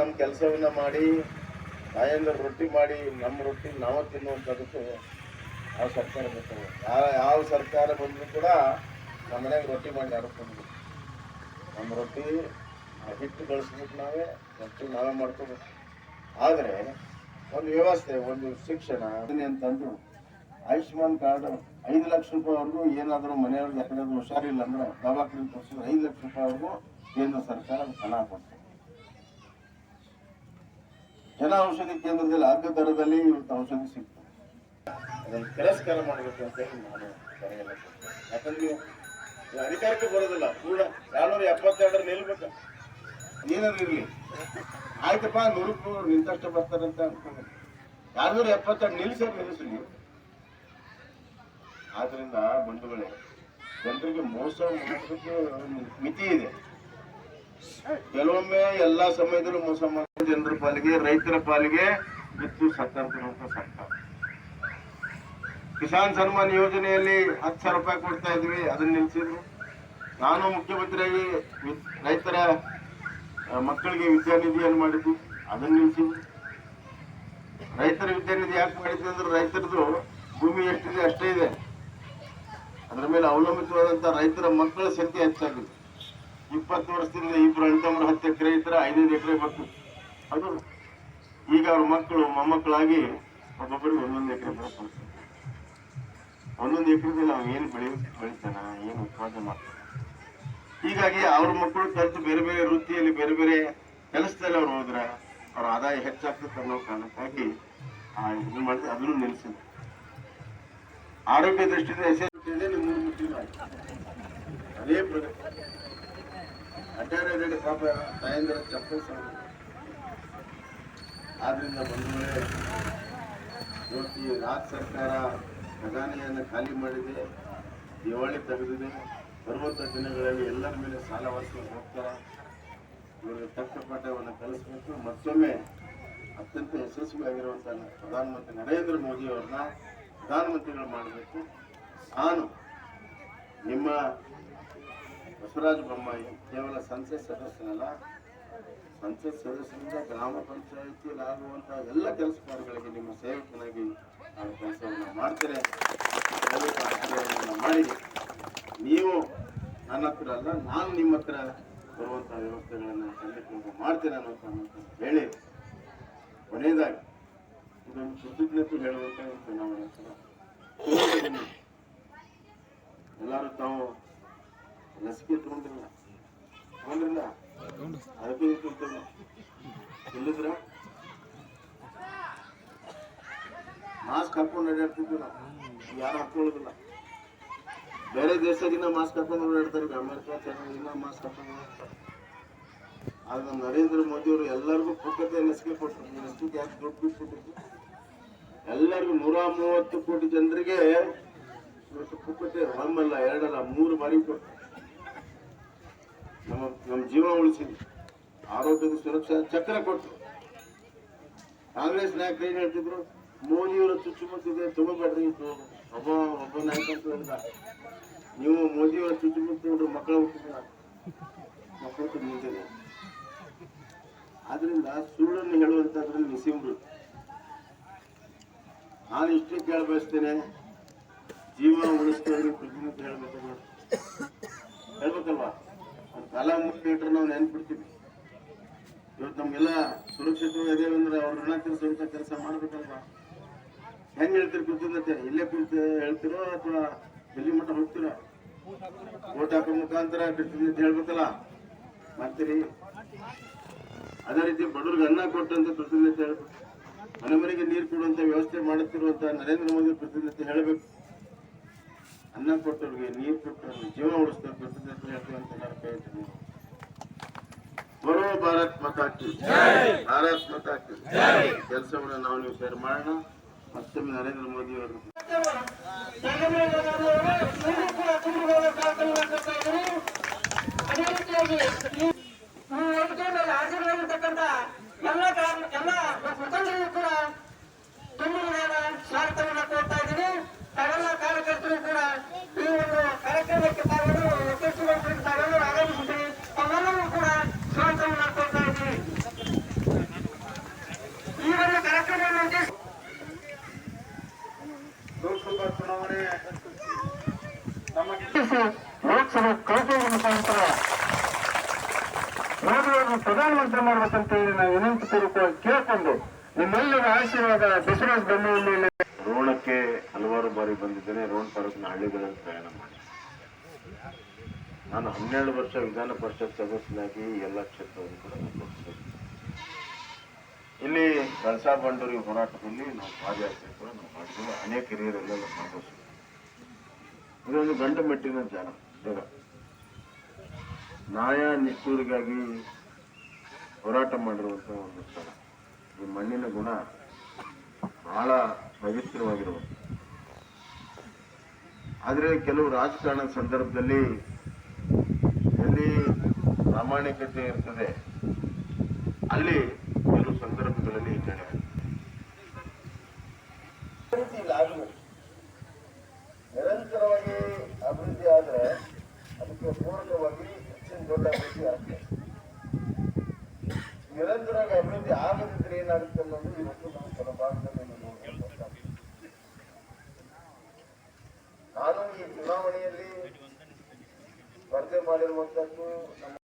ನಮ್ಮ ಕೆಲಸವನ್ನ ಮಾಡಿ ತಾಯಂದ್ರ ರೊಟ್ಟಿ ಮಾಡಿ ನಮ್ಮ ರೊಟ್ಟಿ ನಾವು ತಿನ್ನುವಂಥದ್ದು ಯಾವ ಸರ್ಕಾರ ಬೇಕು ಯಾವ ಯಾವ ಸರ್ಕಾರ ಬಂದರೂ ಕೂಡ ನಮ್ಮ ಮನೆಗೆ ರೊಟ್ಟಿ ಮಾಡಿ ಆಡ್ಕೊಂಡು. ನಮ್ಮ ರೊಟ್ಟಿ ಹಿಟ್ಟು ಕಳಿಸ್ಬೇಕು ನಾವೇ ರೊಟ್ಟಿ ನಾವೇ ಮಾಡ್ಕೋಬೇಕು. ಆದರೆ ಒಂದು ವ್ಯವಸ್ಥೆ, ಒಂದು ಶಿಕ್ಷಣ ಅಂತಂದು ಆಯುಷ್ಮಾನ್ ಕಾರ್ಡ್ ಐದು ಲಕ್ಷ ರೂಪಾಯಿವರೆಗೂ ಏನಾದರೂ ಮನೆಯವ್ರಿಗೆ ಯಾಕಂದ್ರೆ ಹುಷಾರಿಲ್ಲ ಅಂದ್ರೆ ದವಾಖಾನೆ ತೋರಿಸಿದ್ರೆ ಐದು ಲಕ್ಷ ರೂಪಾಯಿವರೆಗೂ ಕೇಂದ್ರ ಸರ್ಕಾರ ಹಣ ಕೊಡ್ತದೆ. ಜನ ಔಷಧಿ ಕೇಂದ್ರದಲ್ಲಿ ಅಗ್ಗ ದರದಲ್ಲಿ ಇವತ್ತು ಔಷಧಿ ಸಿಗ್ತದೆ. ಅದನ್ನು ತಿರಸ್ಕಾರ ಮಾಡಬೇಕು ಅಂತ ಹೇಳಿ ನಾನು ಕರೆಯಲ್ಲ ಯಾಕಂದ್ರೆ ಅಧಿಕಾರಕ್ಕೆ ಬರೋದಿಲ್ಲ. ಪೂರ್ಣ ಎರಡ್ನೂರ ಎಪ್ಪತ್ತೆರಡರ ನಿಲ್ಬೇಕು ಏನಾದ್ರು ಇರಲಿ. ಆಯ್ತಪ್ಪ ನೂರಕ್ಕೂ ನಿಂತಷ್ಟು ಬರ್ತಾರಂತ ಅನ್ಕೊಂಡು. ಎರಡ್ನೂರ ಎಪ್ಪತ್ತೆರಡು ನಿಲ್ಸೇ ನಿಲ್ಲಿಸಲಿ ಆದ್ರಿಂದ ಬಂಧುಗಳೇ ಜನರಿಗೆ ಮೋಸ ಮಾಡೋದಕ್ಕೆ ಮಿತಿ ಇದೆ. ಕೆಲವೊಮ್ಮೆ ಎಲ್ಲಾ ಸಮಯದಲ್ಲೂ ಮೋಸ ಮಾಡೋ ಜನರ ಪಾಲಿಗೆ, ರೈತರ ಪಾಲಿಗೆ ಬಿತ್ತು ಸತ್ತಂತ ಸರ್ಕಾರ ಕಿಸಾನ್ ಸನ್ಮಾನ್ ಯೋಜನೆಯಲ್ಲಿ ಹತ್ತು ಸಾವಿರ ರೂಪಾಯಿ ಕೊಡ್ತಾ ಇದ್ವಿ, ಅದನ್ನ ನಿಲ್ಸಿದ್ರು. ನಾನು ಮುಖ್ಯಮಂತ್ರಿಯಾಗಿ ರೈತರ ಮಕ್ಕಳಿಗೆ ವಿದ್ಯಾನಿಧಿಯನ್ನು ಮಾಡಿದ್ವಿ, ಅದನ್ನ ನಿಲ್ಸಿದ್ವಿ. ರೈತರ ವಿದ್ಯಾನಿಧಿ ಯಾಕೆ ಮಾಡಿದ್ವಿ ಅಂದ್ರೆ ರೈತರದು ಭೂಮಿ ಎಷ್ಟಿದೆ ಅಷ್ಟೇ ಇದೆ. ಅದರ ಮೇಲೆ ಅವಲಂಬಿತವಾದಂಥ ರೈತರ ಮಕ್ಕಳ ಸಂಖ್ಯೆ ಹೆಚ್ಚಾಗಿದೆ. ಇಪ್ಪತ್ತು ವರ್ಷದಿಂದ ಇಬ್ಬರು ಅಣ್ತಮ್ಮರು ಹತ್ತು ಎಕರೆ ಇದ್ರೆ ಐದೈದು ಎಕರೆ ಬರ್ತದೆ. ಅದು ಈಗ ಅವ್ರ ಮಕ್ಕಳು ಮೊಮ್ಮಕ್ಕಳಾಗಿ ಒಬ್ಬೊಬ್ಬರಿಗೆ ಒಂದೊಂದು ಎಕರೆ ಬರ್ತದೆ ಒಂದೊಂದು ಎಕರೆದಲ್ಲಿ ನಾವು ಏನು ಬೆಳೆ ಬೆಳಿತಾನ, ಏನು ಉತ್ಪಾದನೆ ಮಾಡ್ತಾನೆ? ಹೀಗಾಗಿ ಅವ್ರ ಮಕ್ಕಳು ಕಲಿತು ಬೇರೆ ಬೇರೆ ವೃತ್ತಿಯಲ್ಲಿ ಬೇರೆ ಬೇರೆ ಕೆಲಸದಲ್ಲಿ ಅವ್ರು ಹೋದ್ರ ಅವ್ರ ಆದಾಯ ಹೆಚ್ಚಾಗ್ತದೆ ಅನ್ನೋ ಕಾರಣಕ್ಕಾಗಿ ಇದನ್ನ ಮಾಡಿದ್ರೆ ಅದನ್ನು ನಿಲ್ಲಿಸಿದ್ರು. ಆರೋಗ್ಯ ದೃಷ್ಟಿಯಿಂದ ಹೆಸರು ಮೂರು ಮುಟ್ಟಿಲ್ಲ ಅದೇ ಪ್ರದೇಶ ಅಡ್ಡಾಡಿ ಪಾಪ ತಾಯಂದಿರ ಚಪ್ಪಲ್ ಆದ್ರಿಂದ ಒಂದು ವೇಳೆ ಇವತ್ತು ಈ ರಾಜ್ಯ ಸರ್ಕಾರ ಖಜಾನೆಯನ್ನು ಖಾಲಿ ಮಾಡಿದೆ, ದಿವಾಳಿ ತೆಗೆದಿದೆ ಬರುವಂಥ ದಿನಗಳಲ್ಲಿ ಎಲ್ಲರ ಮೇಲೆ ಸಾಲ ವಾಸಿಸಿ ಹೋಗ್ತಾರೆ. ಇವರಿಗೆ ತಕ್ಕ ಪಾಠವನ್ನು ಕಲಿಸಬೇಕು. ಮತ್ತೊಮ್ಮೆ ಅತ್ಯಂತ ಯಶಸ್ವಿಯಾಗಿರುವಂಥ ಪ್ರಧಾನಮಂತ್ರಿ ನರೇಂದ್ರ ಮೋದಿ ಅವ್ರನ್ನ ಪ್ರಧಾನಮಂತ್ರಿಗಳು ಮಾಡಬೇಕು. ನಾನು ನಿಮ್ಮ ಬಸವರಾಜ ಬೊಮ್ಮಾಯಿ ಕೇವಲ ಸಂಸತ್ ಸದಸ್ಯನಲ್ಲ ಸಂಸತ್ ಸದಸ್ಯರಿಂದ ಗ್ರಾಮ ಪಂಚಾಯಿತಿಯಲ್ಲಿ ಆಗುವಂಥ ಎಲ್ಲ ಕೆಲಸ ಕಾರ್ಯಗಳಿಗೆ ನಿಮ್ಮ ಸೇವಕನಾಗಿ ನಾನು ಕೆಲಸವನ್ನು ಮಾಡ್ತೇನೆ. ಮಾಡಿ. ನೀವು ನನ್ನ ಹತ್ರ ಅಲ್ಲ, ನಾನು ನಿಮ್ಮ ಹತ್ರ ಬರುವಂತಹ ವ್ಯವಸ್ಥೆಗಳನ್ನು ಖಂಡಿತ ಮಾಡ್ತೇನೆ ಅನ್ನೋ ಹೇಳಿ. ಕೊನೆಯದಾಗಿ, ಇದೊಂದು ಕೃತಜ್ಞತೆ ಹೇಳುವಂತ ಚುನಾವಣೆ ಎಲ್ಲರೂ ತಾವು ಲಸಿಕೆ ತಗೊಂಡಿಲ್ಲ ತಗೊಂಡ್ರಿಲ್ಲ? ಇಲ್ಲದ್ರ ಮಾಸ್ಕ್ ಹಾಕೊಂಡು ಓಡಾಡ್ತಿದ್ವಿ ನಾವು. ಯಾರು ಹಾಕೊಳ್ಳೋದಿಲ್ಲ. ಬೇರೆ ದೇಶದಾಗಿನ ಮಾಸ್ಕ್ ಹಾಕೊಂಡು ಓಡಾಡ್ತಾರೆ. ಅಮೆರಿಕ ಚೈನಾ ಮಾಸ್ಕ್ ಹಾಕೊಂಡು ಆದ್ರೆ ನಮ್ಮ ನರೇಂದ್ರ ಮೋದಿಯವರು ಎಲ್ಲರಿಗೂ ಪುಕ್ಕತೆ ಲಸಿಕೆ ಕೊಟ್ಟರು. ಲಸಿಕೆ ಯಾಕೆ ದುಡ್ಡು ಬಿಟ್ಬಿಟ್ಟಿದ್ರು? ಎಲ್ಲರಿಗೂ ನೂರ ಮೂವತ್ತು ಕೋಟಿ ಜನರಿಗೆ ಪುಕ್ಕತೆ ಒಂದಲ್ಲ ಎರಡಲ್ಲ ಮೂರು ಬಾರಿ ಕೊಟ್ಟು ನಮ್ಮ ನಮ್ಮ ಜೀವ ಉಳಿಸಿದ್ವಿ ಆರೋಗ್ಯದ ಸುರಕ್ಷಾ, ಚಕ್ರ ಕೊಟ್ಟು. ಕಾಂಗ್ರೆಸ್ ನಾಯಕರು ಏನು ಹೇಳ್ತಿದ್ರು? ಮೋದಿಯವರ ಚುಚ್ಚುಮುತ್ತಿದೆ ತಗೋಬೇಡ್ರಿ ಒಬ್ಬ ಒಬ್ಬ ನಾಯಕ ಅಂತ ನೀವು ಮೋದಿಯವರ ಚುಚ್ಚುಮುತ್ತಿ ನೋಡ್ರಿ ಮಕ್ಕಳು ಮಕ್ಕಳು ನಿಂತಿದೆ ಆದ್ರಿಂದ ಸುಳ್ಳನ್ನು ಹೇಳುವಂತದ್ರಲ್ಲಿ ನಿಸಿಂಬ್ರು ನಾನು ಇಷ್ಟೇ ಕೇಳ ಬಯಸ್ತೇನೆ ಜೀವ ಉಳಿಸ್ಕೊಂಡು ಅಂತ ಹೇಳ್ಬೇಕು ಹೇಳ್ಬೇಕಲ್ವಾ? ಒಂದು ಕಾಲ ಮುಗಿಟ್ರೆ ನಾವು ನೆನ್ಪಿಡ್ತೀವಿ ಇವತ್ತು ನಮ್ಗೆಲ್ಲ ಸುರಕ್ಷಿತವಾಗಿ ಅದೇವೆ ಅಂದ್ರೆ ಅವ್ರ ಋಣ ತೀರಿಸುವಂತ ಕೆಲಸ ಮಾಡ್ಬೇಕಲ್ವಾ? ಹೆಂಗ್ ಹೇಳ್ತೀರಿ ಕೃತಜ್ಞತೆ ಇಲ್ಲೇ ಕುಂತು ಹೇಳ್ತಿರೋ ಅಥವಾ ಎಲ್ಲಿ ಮಟ್ಟ ಹೋಗ್ತೀರ? ಓಟ್ ಹಾಕೋ ಮುಖಾಂತರ ಕೃತಜ್ಞತೆ ಹೇಳ್ಬೇಕಲ್ಲ. ಮಾಡ್ತೀರಿ? ಅದೇ ರೀತಿ ಬಡವ್ರಿಗೆ ಅನ್ನ ಕೊಟ್ಟಂತ ಕೃತಜ್ಞತೆ ಹೇಳ್ಬೇಕು. ಮನೆ ಮನೆಗೆ ನೀರು ಕೊಡುವಂತ ವ್ಯವಸ್ಥೆ ಮಾಡುತ್ತಿರುವಂತ ನರೇಂದ್ರ ಮೋದಿ ಕೃತಜ್ಞತೆ ಹೇಳಬೇಕು. ಅನ್ನ ಕೊಟ್ಟವ್ರಿಗೆ ನೀರು ಕೊಟ್ಟವ್ರಿಗೆ ಜೀವ ಉಳಿಸ್ತಾ ಹೇಳ್ತೀವಿ ಅಂತ ನಾನು ಕೇಳ್ತೀನಿ ಬರೋ ಭಾರತ್ ಮಾತಾ ಕಿ ಭಾರತ್ ಮಾತಾ ಕಿ ಕೆಲಸವನ್ನು ನಾವು ನೀವು ಸೇರಿ ಮಾಡೋಣ ಮತ್ತೊಮ್ಮೆ ನರೇಂದ್ರ ಮೋದಿ ಅವರು ಹಾಜರಾಗಿರ್ತಕ್ಕಂಥ ಎಲ್ಲ ಎಲ್ಲ ಮುಖಂಡರಿಗೂ ಕೂಡ ತುಂಬ ಸ್ವಾಗತವನ್ನು ಕೊಡ್ತಾ ಇದ್ದೀನಿ ಸಕಲ ಕಾರ್ಯಕರ್ತರು ಕೂಡ ಈ ಒಂದು ಕಾರ್ಯಕ್ರಮಕ್ಕೆ ಪಾಲ್ಗೊಂಡು ಯಶಸ್ವಿಗೊಳಿಸಲು ತಾವೆಲ್ಲರೂ ಆಗಮಿಸಿದ್ರಿ. ತಮ್ಮೆಲ್ಲರೂ ಕೂಡ ಸ್ವಾಗತ ಮಾಡ್ಕೊಳ್ತಾ ಇದ್ದೀವಿ. ಈ ಒಂದು ಕಾರ್ಯಕ್ರಮವನ್ನು ಉದ್ದೇಶ ಲೋಕಸಭಾ ಚುನಾವಣೆ ನಮಗೆ ಲೋಕಸಭಾ ಕೌಶಲ್ಯ ಮುಖಾಂತರ ಮೋದಿಯವರನ್ನು ಪ್ರಧಾನಮಂತ್ರಿ ಮಾಡ್ಬೇಕಂತ ಹೇಳಿ ನಾವು ವಿನಂತಿ ಪೂರ್ವಕವಾಗಿ ಕೇಳಿಕೊಂಡು ನಿಮ್ಮೆಲ್ಲರ ಆಶೀರ್ವಾದ ಬಸವರಾಜ ಬೊಮ್ಮೆಯಲ್ಲಿ ರೋಣಕ್ಕೆ ಹಲವಾರು ಬಾರಿ ಬಂದಿದ್ದೇನೆ. ರೋಣ ತಾಲೂಕಿನ ಹಳ್ಳಿಗಳಲ್ಲಿ ಪ್ರಯಾಣ ಮಾಡಿ. ನಾನು ಹನ್ನೆರಡು ವರ್ಷ ವಿಧಾನ ಪರಿಷತ್ ಸದಸ್ಯನಾಗಿ ಎಲ್ಲ ಕ್ಷೇತ್ರವನ್ನು ಕೂಡ. ಇಲ್ಲಿ ಕಳಸಾ ಬಂಡೂರಿ ಹೋರಾಟದಲ್ಲಿ ನಾವು ಪಾದಯಾತ್ರೆ ಕೂಡ ನಾವು ಮಾಡಿದ್ದೇವೆ. ಅನೇಕ ಹಿರಿಯರೆಲ್ಲ ಭಾಗವಹಿಸಿದ್ದೇವೆ ಇದೊಂದು ಗಂಡು ಮೆಟ್ಟಿನ ಜಾಗ ಜಗ ನ್ಯಾಯ ನಿಷ್ಠೂರಿಗಾಗಿ ಹೋರಾಟ ಮಾಡಿರುವಂಥ ಒಂದು ಸ್ಥಳ. ಈ ಮಣ್ಣಿನ ಗುಣ ಬಹಳ ಪವಿತ್ರವಾಗಿರುವುದು. ಆದರೆ ಕೆಲವು ರಾಜಕಾರಣ ಸಂದರ್ಭದಲ್ಲಿ ಎಲ್ಲಿ ಪ್ರಾಮಾಣಿಕತೆ ಇರ್ತದೆ, ಅಲ್ಲಿ ಕೆಲವು ಸಂದರ್ಭಗಳಲ್ಲಿ ಹಿನ್ನಡೆ ನಿರಂತರವಾಗಿ ಅಭಿವೃದ್ಧಿ ಆದರೆ ಅದಕ್ಕೆ ಪೂರಕವಾಗಿ ಹೆಚ್ಚಿನ ದೊಡ್ಡ ಅಭಿವೃದ್ಧಿ ಆಗ್ತದೆ. ನಿರಂತರವಾಗಿ ಅಭಿವೃದ್ಧಿ ಆಗದಿದ್ರೆ ಏನಾಗುತ್ತೆ ಅನ್ನೋದು ಇವತ್ತು ನಮ್ಮ ಕೆಲ ಭಾಗದಲ್ಲಿ ನಾವು ನೋಡ್ಬೇಕಾಗ್ತದೆ. ನಾನು ಈ ಚುನಾವಣೆಯಲ್ಲಿ ಸ್ಪರ್ಧೆ ಮಾಡಿರುವಂತದ್ದು ನಮ್ಮ